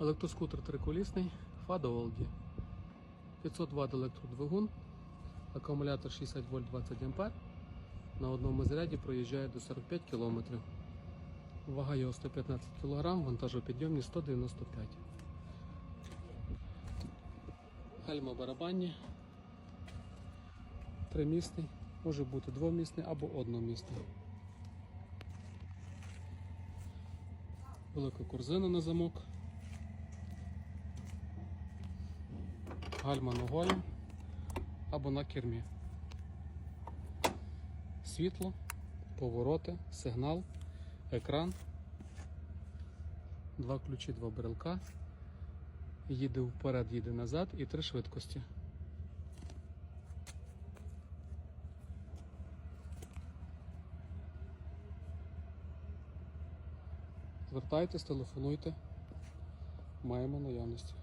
Електроскутер триколісний, Fado Олді. 500 Вт електродвигун, акумулятор 60 вольт 20 А. На одному заряді проїжджає до 45 км. Вага його 115 кг, вантажопідйомність 195 Гальма барабанні. Тримісний, може бути двомісний або одномісний. Велика корзина на замок. Гальма ногою або на кермі. Світло, повороти, сигнал, екран, два ключі, два брелка. Їде вперед, їде назад і три швидкості. Звертайтесь, телефонуйте. Маємо наявності.